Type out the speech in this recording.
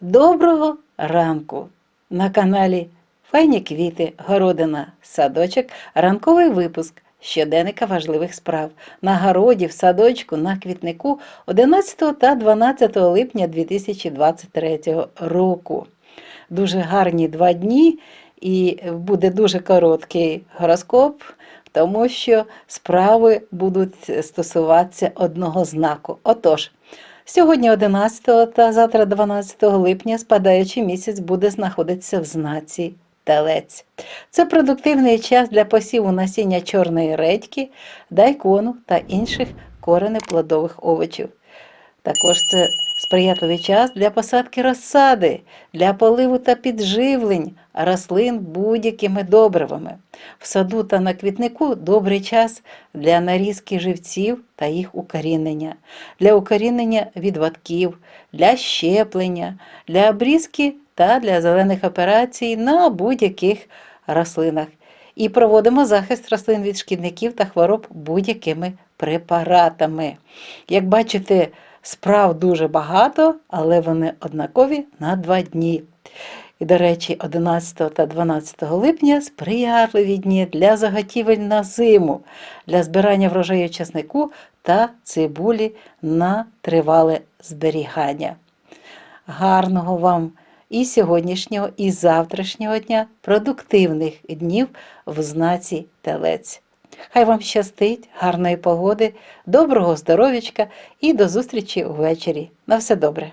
Доброго ранку! На каналі Файні квіти, городина, садочок, ранковий випуск щоденника важливих справ на городі, в садочку, на квітнику 11 та 12 липня 2023 року. Дуже гарні два дні і буде дуже короткий гороскоп, тому що справи будуть стосуватися одного знаку. Отож, Сьогодні 11 та завтра 12 липня спадаючий місяць буде знаходитися в знаці Телець. Це продуктивний час для посіву насіння чорної редьки, дайкону та інших коренеплодових овочів. Також це сприятливий час для посадки розсади, для поливу та підживлень рослин будь-якими добривами. В саду та на квітнику добрий час для нарізки живців та їх укорінення, для укорінення відвадків, для щеплення, для обрізки та для зелених операцій на будь-яких рослинах. І проводимо захист рослин від шкідників та хвороб будь-якими препаратами. Як бачите, справ дуже багато, але вони однакові на два дні. І, до речі, 11 та 12 липня сприятливі дні для заготівель на зиму, для збирання врожаю часнику та цибулі на тривале зберігання. Гарного вам і сьогоднішнього, і завтрашнього дня продуктивних днів в знаці Телець. Хай вам щастить, гарної погоди, доброго здоров'ячка і до зустрічі увечері. На все добре!